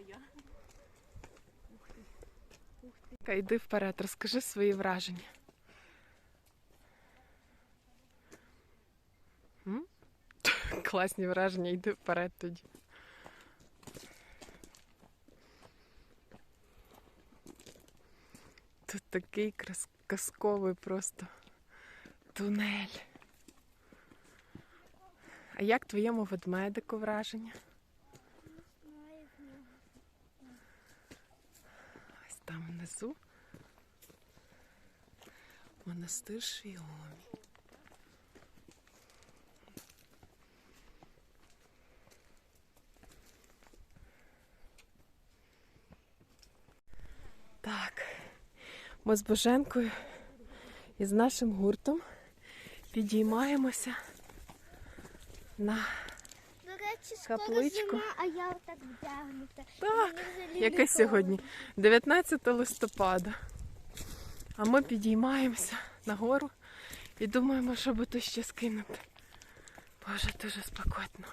це я. Ух ти. Ух. Йди вперед, розкажи свої враження. Класні враження, йди вперед тоді. Тут такий казковий просто тунель. А як твоєму ведмедику враження? Там внизу монастир Швіомі. Так, ми з Боженкою і з нашим гуртом підіймаємося на речі, Капличку. зима, а я отак вдягнута. Так, Яке сьогодні? 19 листопада. А ми підіймаємося нагору і думаємо, що би тут ще скинути. Боже, дуже спекотно.